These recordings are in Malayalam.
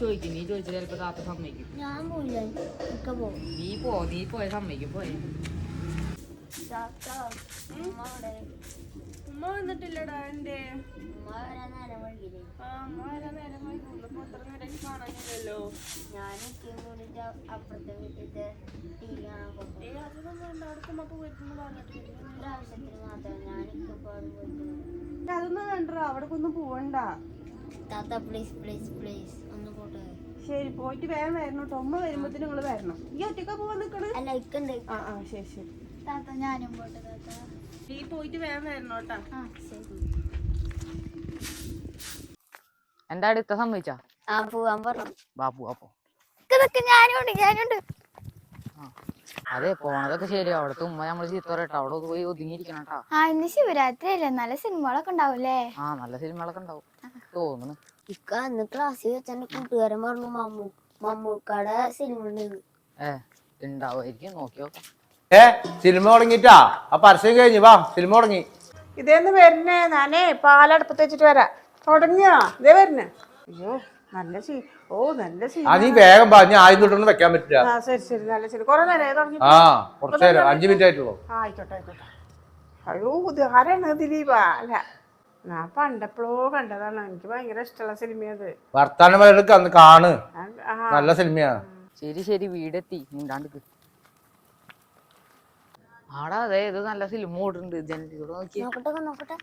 ചോദിക്കും നീ ചോദിച്ചാൽ ചിലപ്പോ താത്ത സമ്മതിക്കും. ഞാൻ പോയില്ല ഇക്ക പോകും നീ പോ നീ പോയ സമ്മതിക്കും പോയെ. താത്ത ഉമ്മ അവിടെ. ഉമ്മ വന്നിട്ടില്ലടാ എന്റെ ഉമ്മ വരാൻ നേരം വൈകില്ലേ. ആ അമ്മ വരാൻ നേരം വൈകുള്ളൂ ഇപ്പൊ അത്ര നേരം കാണാനില്ലല്ലോ. ഞാൻ ഇക്കയും അപ്പുറത്തെ വീട്ടിലത്തെ ടി കാണാൻ പോകും ഏ അതൊന്നും വേണ്ട. മാത്രം ഞാൻ വേണ്ട അവിടേക്കൊന്നും പോവണ്ട. താത്ത പ്ലീസ് പ്ലീസ് പ്ലീസ് ഒന്ന് ശരി പോയിട്ട് വേഗം വരണം കേട്ടോ. ഉമ്മ വരുമ്പോഴത്തേനും നിങ്ങൾ വരണം. ഈ ഒറ്റക്ക പോവാൻ നിക്കണ? അല്ല ഇക്കുണ്ട്. ആ ആ ശരി ശരി. താത്ത ഞാനും പോട്ടെ താത്ത. നീ പോയിട്ട് വേഗം വരണം കേട്ടാ. ആ ശരി. എന്താ അടുത്ത സംഭവിച്ചാ? ആ പോവാൻ പറഞ്ഞു. ബാപ്പു അപ്പൊ ഇതൊക്കെ ഞാനുണ്ട് ഞാനുണ്ട്. അതെ പോണതൊക്കെ ശരി അവിടുത്തെ ഉമ്മ നമ്മൾ ചീത്ത പറയട്ടോ. അവിടെ പോയി ഒതുങ്ങിയിരിക്കണം കേട്ടാ. ആ ഇന്ന് ശിവരാത്രി അല്ലേ? നല്ല സിനിമകളൊക്കെ ഉണ്ടാവൂലേ ആ നല്ല സിനിമകളൊക്കെ ഉണ്ടാവും. തോന്നുന്നു. ഇക്ക അന്ന് ക്ലാസ്സിൽ വെച്ച് എന്റെ കൂട്ടുകാരൻ പറഞ്ഞു മമ്മൂ മമ്മൂക്കാടെ സിനിമ ഉണ്ട് ഏ ഉണ്ടാവുമായിരിക്കും നോക്കി നോക്കാം ഏ സിനിമ തുടങ്ങിട്ടാ ആ പരസ്യം കഴിഞ്ഞു വാ സിനിമ തുടങ്ങി ഇതേന്ന് വരുന്നേ ഞാനേ പാലടുപ്പത്ത് വെച്ചിട്ട് വരാം. തുടങ്ങിയോ? ഇതേ വരുന്നേ. അയ്യോ നല്ല സീ ഓ നല്ല സീ ആ നീ വേഗം വാ. ഞാൻ ആദ്യം തൊട്ടൊന്നും വെക്കാൻ പറ്റില്ല. ആ ശരി ശരി. നല്ല ശരി കുറെ നേരം തുടങ്ങി? ആ കുറച്ച് നേരം. അഞ്ചു മിനിറ്റ് ആയിട്ടുള്ളൂ. ആ, ആയിക്കോട്ടെ ആയിക്കോട്ടെ. അയ്യോ ഇത് ആരാണ് ദിലീപ. അല്ല. ഞാൻ പണ്ടെപ്പോഴോ കണ്ടതാണ്. എനിക്ക് ഭയങ്കര ഇഷ്ടമുള്ള സിനിമയത്. വർത്താനം വരെടുക്ക അന്ന് കാണ്. നല്ല സിനിമയാ. ശരി ശരി വീടെത്തി. മുണ്ടാണ്ട് ആടാ അതെ ഇത് നല്ല സിനിമ ഓടുന്നുണ്ട്. ജനലിലൂടെ നോക്കി. നോക്കട്ടെ നോക്കട്ടെ.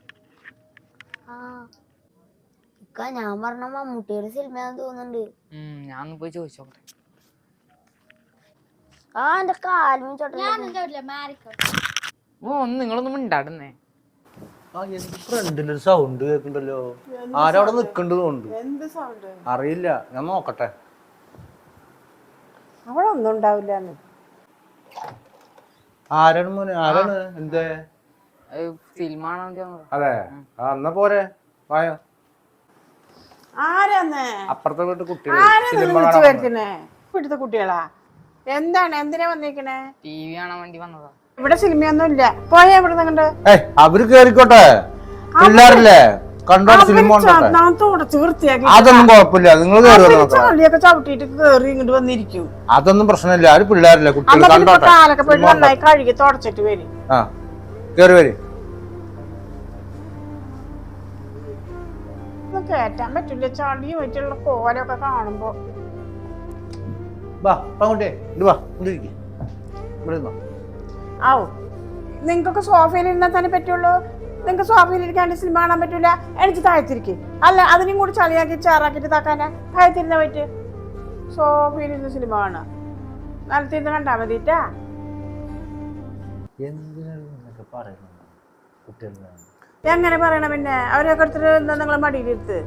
ആ. ഇക്ക ഞാൻ പറഞ്ഞ മമ്മൂട്ടിയുടെ സിനിമയാന്ന് തോന്നുന്നുണ്ട്. ഞാൻ ഒന്ന് പോയി ചോദിച്ചോട്ടെ ആ എന്റെ കാലും ചോട്ടില്ല? ഓ ഒന്ന് നിങ്ങളൊന്നും മിണ്ടാടുന്നേ ഫ്രണ്ടിലൊരു സൗണ്ട് കേൾക്കണ്ടല്ലോ? ആരവിടെ നിക്കണ്ടതുകൊണ്ട് എന്ത് സൗണ്ട് അറിയില്ല. ഞാൻ നോക്കട്ടെ. അവിടെ ഒന്നും ഉണ്ടാവില്ല ആരാണ് മോനെ? ആരാണ്? എന്തേ? ഫിലിം ആണോ അതെ. എന്നാ പോരെ. വായോ. ആരാന്ന്? അപ്പുറത്തെ വീട്ടിൽ കുട്ടികൾ. ഇവിടുത്തെ കുട്ടികളാ? എന്താണ്? എന്തിനാ വന്നിരിക്കണേ ടി വി കാണാൻ വേണ്ടി വന്നതാ. ഇവിടെ സിനിമയൊന്നും ഇല്ല പോയാ ഇവിടെ കണ്ട് ഏയ് അവർ കേറിക്കോട്ടെ? പിള്ളേരല്ലേ? കണ്ടോ സിനിമ അതൊന്നും കുഴപ്പമില്ല. നിങ്ങൾ കേറി ചളിയൊക്കെ ഇങ്ങോട്ട് വന്നിരിക്കും. അതൊന്നും പ്രശ്നമില്ല. അവർ പിള്ളേരല്ലേ? കുട്ടികൾ കണ്ടോട്ടെ? കാലൊക്കെ പോയിട്ട് നന്നായി കഴുകി തുടച്ചിട്ട് വരും. ആ കേറി വരി. കേറ്റാൻ പറ്റില്ല. ചളിയും പോയിട്ടുള്ള കോലൊക്കെ കാണുമ്പോ. വാ വാ ഇവിടെ ഇരിക്ക്. ഇവിടെ ഇരുന്നോ. ആവോ നിങ്ങൾക്കൊക്കെ സോഫയിൽ ഇരുന്നാൽ തന്നെ പറ്റുള്ളൂ? നിങ്ങൾക്ക് സോഫയിൽ ഇരിക്കാണ്ട് സിനിമ കാണാൻ പറ്റൂല? എനിക്ക് താഴ്ത്തിരിക്കും. അല്ല അതിനും കൂടി ചളിയാക്കി ചാറാക്കിട്ട് താക്കാനാ താഴ്ത്തിരുന്ന പറ്റ്. സോഫയിൽ ഇരുന്ന് സിനിമ കാണാം. നിലത്തിരുന്ന് കണ്ടാൽ മതിട്ടാ എങ്ങനെ പറയണം പിന്നെ? അവരെയൊക്കെ എടുത്തിട്ട് നിങ്ങളെ മടിയിലിരുത്ത്.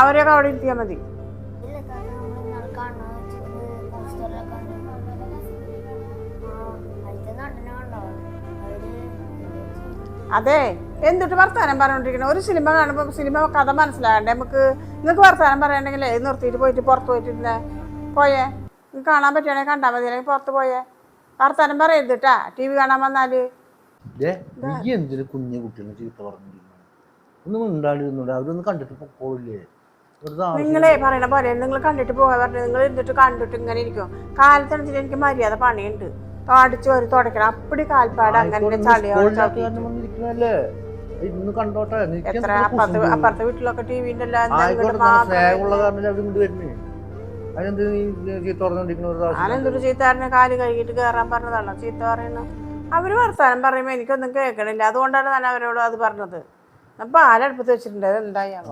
അവരെയൊക്കെ അവിടെ ഇരുത്തിയാൽ മതി. അതെ എന്തിട്ട് വർത്താനം പറഞ്ഞോണ്ടിരിക്കണം? ഒരു സിനിമ കാണുമ്പോൾ സിനിമ കഥ മനസ്സിലാകണ്ടേ? നമുക്ക് നിങ്ങൾക്ക് വർത്താനം പറയണമെങ്കിൽ എഴുതി നിർത്തിയിട്ട് പോയിട്ട് പുറത്ത് പോയിട്ടിരുന്നേ? പോയേ? നിങ്ങൾക്ക് കാണാൻ പറ്റുകയാണെങ്കിൽ കണ്ടാൽ മതി അല്ലെങ്കിൽ പുറത്ത് പോയേ? വർത്താനം പറയരുത് കേട്ടാ ടി വി കാണാൻ വന്നാൽ. ദേ, നീ എന്തിനു കുഞ്ഞു കുട്ടികളെ ചീത്ത പറഞ്ഞിരിക്കുന്നു? ഒന്നും ഉണ്ടാണ്ടിരുന്നൂടെ അവരൊന്നും കണ്ടിട്ട് പൊക്കോളില്ലേ? വെറുതെ നിങ്ങളെ പറയണ പോലെ നിങ്ങൾ കണ്ടിട്ട് പോകാൻ പറഞ്ഞു നിങ്ങൾ ഇരുന്നിട്ട് കണ്ടിട്ട് ഇങ്ങനെ ഇരിക്കും. കാലത്തണിച്ചിട്ട് എനിക്ക് മര്യാദ പണിയുണ്ട്. അടിച്ചു വരും തുടക്കണം. അപ്പടി കാൽപ്പാട് അങ്ങനെ ഇന്ന് കണ്ടോട്ടെ? അപ്പുറത്ത് വീട്ടിലൊക്കെ ടി വി ഉണ്ടല്ലോ എന്താ ആയിക്കോട്ടെ ഇങ്ങോട്ട് നല്ല മാത്രം സ്നേഹമുള്ള കാരണം അവർ ഇങ്ങോട്ട് വരുന്നേ. അതിനെന്ത് നീ ചീത്ത പറഞ്ഞോണ്ടിരിക്കുന്ന ഒരു ചീത്താറിനെ കാൽ കഴുകിയിട്ട് കേറാൻ പറഞ്ഞതാണോ ചീത്ത പറയുന്നു? അവർ വർത്താനം പറയുമ്പോ എനിക്കൊന്നും കേൾക്കണില്ല. അതുകൊണ്ടാണ് ഞാൻ അവരോട് അത് പറഞ്ഞത്. അപ്പൊ ആലടുപ്പത്ത് വെച്ചിട്ടുണ്ട്. എന്തായാലും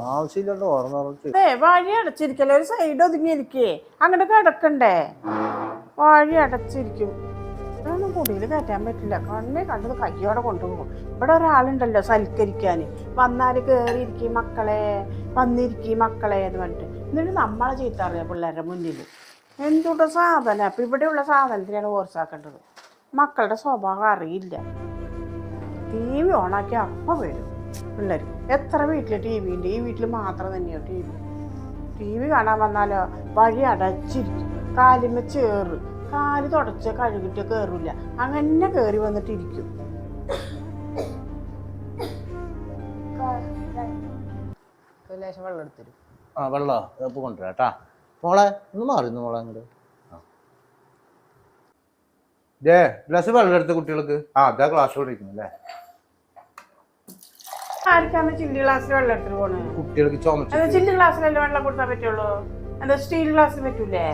വഴി അടച്ചിരിക്കല്ലേ? ഒരു സൈഡ് ഒതുങ്ങിയിരിക്കേ. അങ്ങോട്ട് കിടക്കണ്ടേ? വഴി അടച്ചിരിക്കും. കുടിയിൽ കയറ്റാൻ പറ്റില്ല. കണ്ണേ കണ്ടത് കയ്യോടെ കൊണ്ടുപോകും. ഇവിടെ ഒരാളുണ്ടല്ലോ സൽക്കരിക്കാൻ. വന്നാൽ കയറിയിരിക്കും മക്കളെ വന്നിരിക്കും മക്കളെ എന്ന് പറഞ്ഞിട്ട്. എന്നിട്ട് നമ്മളെ ചീത്ത പിള്ളേരുടെ മുന്നിൽ എന്തുകൊണ്ട് സാധനം? അപ്പം ഇവിടെയുള്ള സാധനത്തിനാണ് ഓർസാക്കേണ്ടത്. മക്കളുടെ സ്വഭാവം അറിയില്ല. ടി വി ഓണാക്കി അപ്പം വരും പിള്ളേർ എത്ര വീട്ടിൽ ടി വി ഉണ്ട്? ഈ വീട്ടിൽ മാത്രം തന്നെയോ ടി വി. ടി വി കാണാൻ വന്നാലോ? വഴി അടച്ചിരിക്കും. കാലിമ ചേറ്. കാൽ തുടച്ച് കഴുകിട്ട് കയറില്ല അങ്ങനെ കയറി വന്നിട്ടിരിക്കും. ലേശം വെള്ളം എടുത്തരും. ആ വെള്ളോ? ഇപ്പൊ കൊണ്ടുവരാം കേട്ടാ. മോളെ ഒന്ന് മാറിന്നു മോളെ അങ്ങോട്ട് ദേ ഗ്ലാസ് വെള്ളം എടുത്ത കുട്ടികൾക്ക്. ആ അതാ ക്ലാസ് പഠിക്കുന്നു അല്ലേ? ആർക്കാണ് ചില്ലി ഗ്ലാസ്സിൽ വെള്ളം എടുത്തിട്ട് പോണേ? കുട്ടികൾക്ക് ചുമച്ച് ചില്ലി ഗ്ലാസ്സിലല്ലേ വെള്ളം കൊടുക്കാൻ പറ്റുള്ളൂ? സ്റ്റീൽ ഗ്ലാസ്സിൽ പറ്റൂലേ?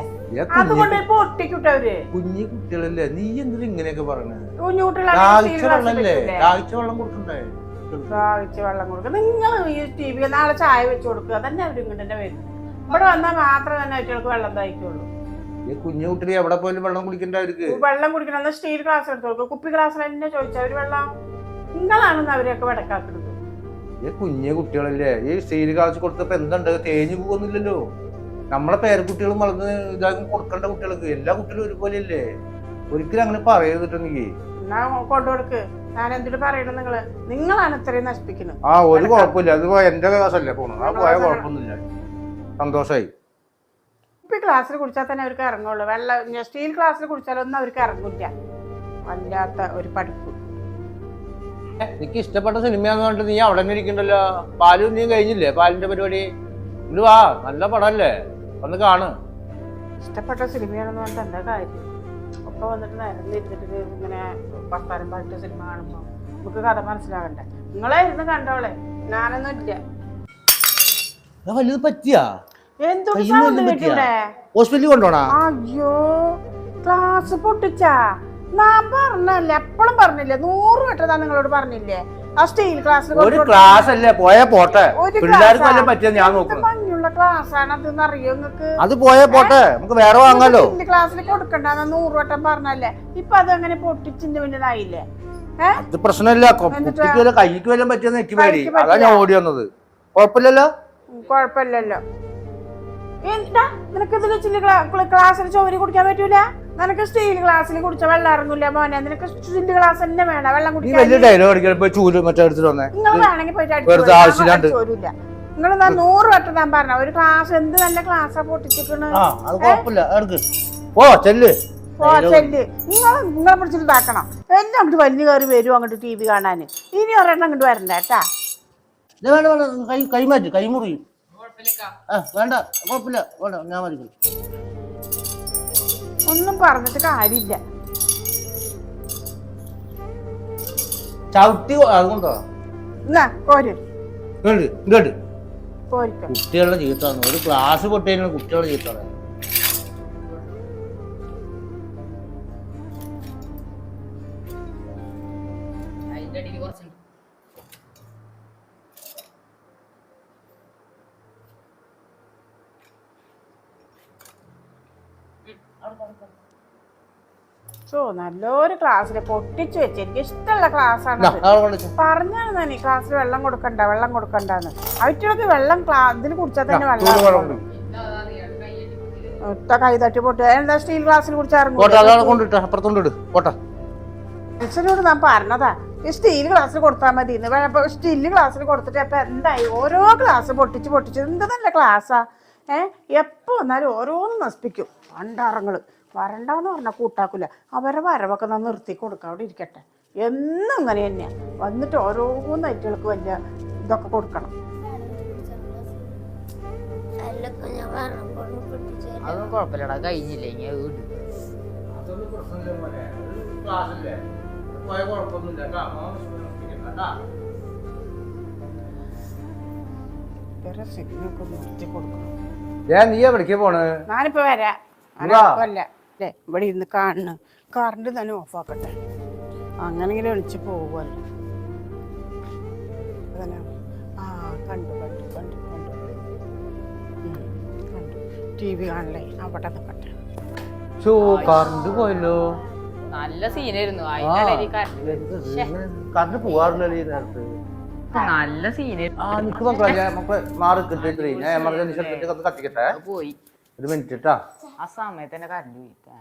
അതുകൊണ്ട് കുഞ്ഞി ഇപ്പൊ ഒട്ടിക്കിട്ടവര് കുഞ്ഞി കുട്ടികളല്ലേ? നീ എന്തിനാ ഇങ്ങനെയൊക്കെ പറയണത് ദാഹിച്ച വെള്ളല്ലേ? ദാഹിച്ച വെള്ളം കൊടുക്കണ്ടേ? ദാഹിച്ച് വെള്ളം കൊടുക്കുക നിങ്ങൾ ഈ ടി വി നാളെ ചായ വെച്ച് കൊടുക്കുക. തന്നെ അവർ ഇങ്ങോട്ട് തന്നെ വരും. ഇവിടെ വന്നാൽ മാത്രമേ തന്നെ കുട്ടികൾക്ക് വെള്ളം ദാഹിക്കുള്ളൂ. ഈ കുഞ്ഞു കുട്ടികൾ എവിടെ പോലും വെള്ളം കുടിക്കണ്ട അവർക്ക്? വെള്ളം കുടിക്കണം. സ്റ്റീൽ ഗ്ലാസ് എടുത്ത് കൊടുക്കുക കുപ്പി ഗ്ലാസ്സിൽ തന്നെ ചോദിച്ചാൽ അവർ വെള്ളം. നിങ്ങളാണെന്ന് അവരെയൊക്കെ വിടക്കാക്കുന്നത് ഈ കുഞ്ഞു കുട്ടികളല്ലേ? ഈ സ്റ്റീൽ ഗ്ലാസ് കൊടുത്തപ്പോ എന്തുണ്ട്? തേഞ്ഞു പോകുന്നില്ലല്ലോ. നമ്മളെ പേരക്കുട്ടികളും വളർന്ന് ഇതാക്കി കൊടുക്കേണ്ട കുട്ടികൾക്ക് എല്ലാ കുട്ടികളും ഒരുപോലെയല്ലേ? ഒരിക്കലും അങ്ങനെ നീ എന്നാ കൊണ്ടുകൊടുക്ക്. ഞാൻ എന്തിട്ട് പറയണം നിങ്ങൾ? നിങ്ങളാണ് ഇത്രയും നശിപ്പിക്കുന്നത് ആ ഒരു കുഴപ്പമില്ല. അത് എന്റെ ക്ലാസ്സല്ലേ പോണു ആ പോയ കുഴപ്പമൊന്നുമില്ല. സന്തോഷായി. കുപ്പി ക്ലാസ്സിൽ കുടിച്ചാൽ തന്നെ അവർക്ക് ഇറങ്ങുള്ളൂ. വെള്ളം സ്റ്റീൽ ക്ലാസ്സിൽ കുടിച്ചാലൊന്നും അവർക്ക് ഇറങ്ങില്ല. വല്ലാത്ത ഒരു പഠിപ്പ്. എനിക്ക് ഇഷ്ടപ്പെട്ട സിനിമയാന്ന് പറഞ്ഞിട്ട് നീ അവിടെ തന്നെ ഇരിക്കണ്ടല്ലോ? പാലും നീ കഴിഞ്ഞില്ലേ? പാലിന്റെ പരിപാടി? ഇത് വാ. നല്ല പടമല്ലേ? വന്ന് കാണ് ഇഷ്ടപ്പെട്ട സിനിമയാണെന്ന് പറഞ്ഞിട്ട് എന്താ കാര്യം? ഒപ്പം വന്നിട്ട് നിരന്നിരുന്നിട്ട് ഇങ്ങനെ വർത്താനം പാട്ട് സിനിമ കാണുമ്പോൾ നമുക്ക് കഥ മനസ്സിലാകണ്ടേ? നിങ്ങളെ ഇരുന്ന് കണ്ടോളെ ഞാനൊന്നും ഇല്ല. വലുത് പറ്റിയാ? കേട്ടില്ലേ ഹോസ്പിറ്റലിൽ കൊണ്ടോണാ അയ്യോ ക്ലാസ് പൊട്ടിച്ചാ. ഞാൻ പറഞ്ഞല്ലേ എപ്പോഴും പറഞ്ഞില്ലേ നൂറ് വട്ടം നിങ്ങളോട് പറഞ്ഞില്ലേ? ആ സ്റ്റീൽ ക്ലാസ് ഒരു ക്ലാസ് അല്ലേ? പോയാ പോട്ടെ. പിള്ളേർക്ക് പറ്റിയാ ഞാൻ നോക്കണം മഞ്ഞുള്ള ക്ലാസ് ആണ് അതെന്ന് അറിയോ നിങ്ങക്ക് അത് പോയേ പോട്ടെ. നമുക്ക് വേറെ വാങ്ങാലോ. ക്ലാസ്സിൽ കൊടുക്കണ്ടെന്ന് നൂറ് വട്ടം പറഞ്ഞല്ലേ. ഇപ്പൊ അത് അങ്ങനെ പൊട്ടിച്ചിന്റെ മുന്നിലായില്ലേ അത് പ്രശ്നമില്ല. കുട്ടിക്ക് വല്ല കൈക്ക് വല്ലതും പറ്റിയെന്ന് എനിക്ക് പേടി. അതാ ഞാൻ ഓടി വന്നത്. കുഴപ്പമില്ലല്ലോ? കൊഴപ്പില്ലല്ലോ കുഴപ്പമില്ലല്ലോ. എന്താ? നിനക്ക് ചില്ല് ക്ലാസ്സിൽ ചോരി കുടിക്കാൻ പറ്റൂല? നിനക്ക് സ്റ്റീൽ ഗ്ലാസ്സിൽ കുടിച്ച വെള്ളം ഇറങ്ങൂല മോനെ. നിനക്ക് സ്റ്റീൽ ഗ്ലാസ് തന്നെ വേണം. വെള്ളം കുടിക്കാൻ വലിയ ഡയലോഗ് അടിക്കാൻ ചൂൽ മറ്റേ എടുത്തിട്ട് വന്നേ. നിങ്ങൾ വേണമെങ്കിൽ പോയിട്ട് അടിച്ചു നിങ്ങൾ നൂറ് വട്ടം ഞാൻ പറഞ്ഞ. ഒരു ക്ലാസ് എന്ത് നല്ല ക്ലാസ്സാ പൊട്ടിച്ചിക്കണ് ആ അത് കുഴപ്പമില്ല. എടുക്ക്. ഓ ചെല്ല്. ഓ ചെല്ല്. നിങ്ങൾ നിങ്ങളെ പിടിച്ചിട്ട് ഇതാക്കണം. എന്നെ അങ്ങോട്ട് വലിഞ്ഞു കയറി വരും അങ്ങോട്ട് ടി വി കാണാൻ ഇനി ഒരെണ്ണം അങ്ങോട്ട് വരണ്ട കേട്ടാ? വേണ്ട വേണ്ട. കൈ കൈമാറ്റി കൈമുറി ആ വേണ്ട. കുഴപ്പമില്ല. വേണ്ട ഞാൻ മതി ഒന്നും പറഞ്ഞിട്ട് കാര്യമില്ല. ചവിട്ടി അതുകൊണ്ടോ? എന്നാ പോര്. ഇങ്ങോട്ട് ഇങ്ങോട്ട്. കുട്ടികളുടെ ജീവിതമാണ്. ഒരു ക്ലാസ് പൊട്ടിയതിന് കുട്ടികളുടെ ജീവിതമാണ്. അതിന്റെ സോ നല്ലൊരു ക്ലാസ്സിൽ പൊട്ടിച്ചു വെച്ച്. എനിക്ക് ഇഷ്ടമുള്ള ക്ലാസ്സാണ് പറഞ്ഞാണ് തന്നെ ക്ലാസ്സിൽ വെള്ളം കൊടുക്കണ്ട വെള്ളം കൊടുക്കണ്ടെന്ന്. അവറ്റൊക്കെ വെള്ളം ഇതിൽ കുടിച്ചാൽ തന്നെ വെള്ളം ഒറ്റ കൈ തട്ടി പൊട്ടി. എന്താ സ്റ്റീൽ ഗ്ലാസ്സിൽ കുടിച്ചാറുണ്ട് ഞാൻ പറഞ്ഞതാ ഈ സ്റ്റീൽ ഗ്ലാസ്സിൽ കൊടുത്താൽ മതി സ്റ്റീൽ ഗ്ലാസ്സിൽ കൊടുത്തിട്ട് അപ്പൊ എന്തായി? ഓരോ ക്ലാസ് പൊട്ടിച്ച് പൊട്ടിച്ച്. എന്ത് നല്ല ക്ലാസ്സാ ഏഹ് എപ്പോ വന്നാലും ഓരോന്ന് നശിപ്പിക്കും. പണ്ടാറങ്ങൾ വരണ്ടാന്ന് പറഞ്ഞാൽ കൂട്ടാക്കില്ല അവരെ വരവൊക്കെ ഞാൻ നിർത്തി കൊടുക്കാം. അവിടെ ഇരിക്കട്ടെ. എന്നും അങ്ങനെ തന്നെയാണ് വന്നിട്ട് ഓരോന്ന് ഐറ്റുകൾക്ക് വലിയ ഇതൊക്കെ കൊടുക്കണം. അതൊന്നും കുഴപ്പമില്ലടാ. കഴിഞ്ഞില്ലേ? ഇങ്ങനെ വീട് അതൊന്നും പ്രശ്നമില്ല മോനെ. ക്ലാസ്സില്ലേ? പോയ കുഴപ്പമൊന്നുമില്ല കേട്ടോ. ഇവരെ സിഗ്നൊക്കെ നിർത്തി കൊടുക്കണം. ഞാൻ നീ എവിടേക്ക് പോണ്? ഞാനിപ്പോ വരാം. അല്ല അല്ലേ ഇവിടെ ഇരുന്ന് കാണണം കറണ്ട് തന്നെ ഓഫാക്കട്ടെ അങ്ങനെങ്കിലും ഒളിച്ച് പോകുമല്ലോ അതന്നെ ആ കണ്ടു കണ്ടു കണ്ടു കണ്ടു. കണ്ടു. ടി വി കാണലേ അവിടെ നിൽക്കട്ടെ കറണ്ട് പോയല്ലോ. നല്ല സീനായിരുന്നു കറണ്ട് പോവാറില്ലല്ലോ ഈ നേരത്ത്. നല്ല സീനായിരുന്നു ആ നിക്ക് മക്കളെ മാറി ഞാൻ എമർജൻസി കത്തിക്കട്ടെ. പോയി. ഒരു മിനിറ്റ് കേട്ടാ ആ സമയത്ത് തന്നെ കറണ്ട് പോയി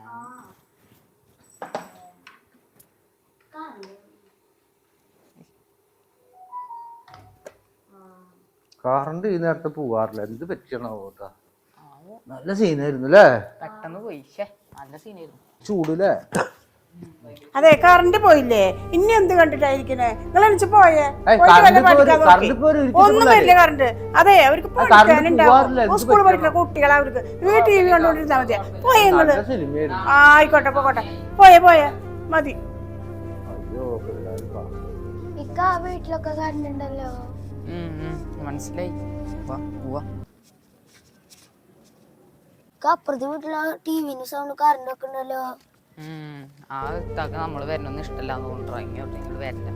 കറണ്ട് ഈ നേരത്തെ പോവാറില്ല. എന്ത് പറ്റിയാണോ കേട്ടാ നല്ല സീനായിരുന്നു അല്ലേ പെട്ടെന്ന് പോയി. നല്ല സീനായിരുന്നു ചൂടില്ലേ അതെ കറണ്ട് പോയില്ലേ? ഇനി എന്ത് കണ്ടിട്ടായിരിക്കണേ? നിങ്ങൾ എണിച്ച് പോയേ? ഒന്നുമില്ല കറണ്ട് അതെ അവർക്ക് പഠിക്കാനുണ്ടാവും സ്കൂളിൽ? പഠിക്കുന്ന കുട്ടികളെ അവർക്ക്. ഈ ടി വി കണ്ടോണ്ടിരുന്നാ മതിയാ? പോയേ നിങ്ങൾ. ആയിക്കോട്ടെ പോകട്ടെ പോയേ പോയേ. മതി. വീട്ടിലൊക്കെ കറണ്ട് ഉണ്ടല്ലോ. മനസ്സിലായി. അപ്പുറത്തെ വീട്ടിലെ ടിവിന്റെ സൗണ്ട് കറണ്ട് ഒക്കെ ഉണ്ടല്ലോ. ആ ഇത്താക്ക് വരണമെന്ന് വരണൊന്നും ഇഷ്ടമല്ലാന്ന് തോന്നുന്നു വരണ്ട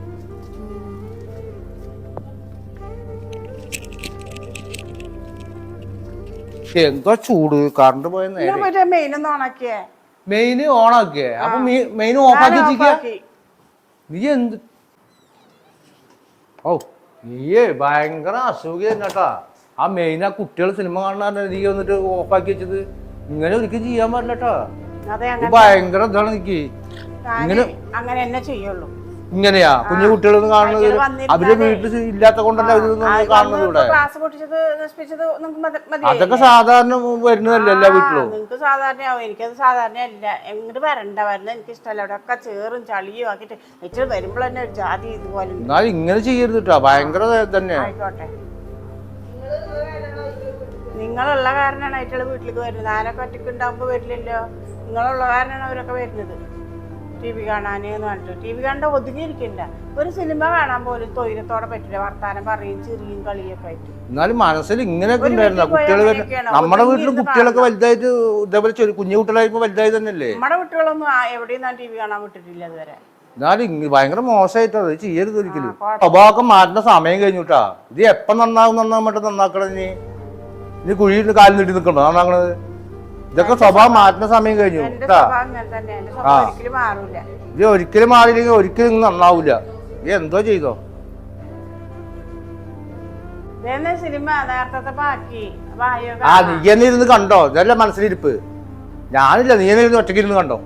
എന്തോ ചൂട്? കറണ്ട് പോയ നേരെ. മെയിൻ ഒന്ന് ഓണാക്കിയേ മെയിൻ ഓണാക്കിയേ അപ്പൊ മെയിൻ ഓഫാക്കി ആക്കി. നീ എന്ത്? ഓ നീയേ ഭയങ്കര അസുഖം കേട്ടാ. ആ മെയിൻ ആ കുട്ടികൾ സിനിമ കാണാൻ നീ വന്നിട്ട് ഓഫാക്കി വെച്ചത്. ഇങ്ങനെ ഒരിക്കലും ചെയ്യാൻ പാടില്ലട്ടാ അതെ അങ്ങനെ ഭയങ്കര ഇതാണ് എനിക്ക് ഇങ്ങനെ- അങ്ങനെ എന്നെ ചെയ്യുള്ളൂ. ഇങ്ങനെയാ? കുഞ്ഞു കുട്ടികളൊന്നും കാണുന്നത് അവർ വീട്ടിൽ ഇല്ലാത്ത കൊണ്ടല്ല അവരൊന്നും കാണുന്നത് ഇവിടെ? അതൊക്കെ സാധാരണ വരുന്നതല്ലേ എല്ലാ വീട്ടിലും? നിങ്ങൾക്ക് സാധാരണയാവും. എനിക്കത് സാധാരണയല്ല. എങ്ങോട്ട് വരണ്ട വരുന്നത് എനിക്ക് ഇഷ്ടമല്ല അവിടെ ഒക്കെ ചേറും ചളിയും ആക്കിയിട്ട് ഇച്ചിരി വരുമ്പോൾ തന്നെ ഒരു ജാതി ഇതുപോലെ. എന്നാൽ ഇങ്ങനെ ചെയ്യരുത് കേട്ടോ ഭയങ്കര തന്നെയാ. ആയിക്കോട്ടെ. നിങ്ങളുള്ള കാരണമാണ് ആയിട്ടുള്ള വീട്ടിലേക്ക് വരുന്നത്. ആരൊക്കെ ഒറ്റയ്ക്ക് ഉണ്ടാകുമ്പോൾ വരില്ലല്ലോ? നിങ്ങളുള്ള കാരണമാണ് അവരൊക്കെ വരുന്നത്. ടി വി കാണാൻ എന്ന് പറഞ്ഞിട്ട്. ടി വി കണ്ട ഒതുങ്ങിയിരിക്കണ്ട. ഒരു സിനിമ കാണാൻ പോലും തൊയിരത്തോടെ പറ്റില്ല. വർത്താനം പറയും ചിരിയും കളിയൊക്കെ ആയിട്ട്. എന്നാലും മനസ്സിൽ ഇങ്ങനെയൊക്കെ ഉണ്ടായിരുന്ന. വീട്ടിൽ കുട്ടികൾ നമ്മുടെ വീട്ടിലും കുട്ടികളൊക്കെ. വലുതായിട്ട് ഇതേപോലെ ചെറിയ കുഞ്ഞു കുട്ടികളായിപ്പോ വലുതായി തന്നെയല്ലേ? നമ്മുടെ കുട്ടികളൊന്നും എവിടെയും ഞാൻ ടി വി കാണാൻ വിട്ടിട്ടില്ല അതുവരെ എന്നാലും ഭയങ്കര മോശമായിട്ടാ? അത് ചെയ്യരുത് ഒരിക്കലും. സ്വഭാവം മാറ്റുന്ന സമയം കഴിഞ്ഞുട്ടാ. ഇത് എപ്പം നന്നാവും നന്നാവുമ്പോട്ട് നന്നാക്കണം നീ ഇനി കുഴിയിൽ കാലിൽ നീട്ടി നിൽക്കണ്ടോ അങ്ങനെ. ഇതൊക്കെ സ്വഭാവം മാറ്റുന്ന സമയം കഴിഞ്ഞു. ആ. ഇത് ഒരിക്കലും മാറിയില്ലെങ്കിൽ ഒരിക്കലും ഇങ്ങനെ നന്നാവൂല. നീ എന്തോ ചെയ്തോ? ആ നീ എന്നെ ഇരുന്ന് കണ്ടോ? ഇതല്ല മനസ്സിലിരിപ്പ്. ഞാനില്ല നീ എന്നെ ഇരുന്ന് ഒറ്റയ്ക്ക് ഇരുന്ന് കണ്ടോ?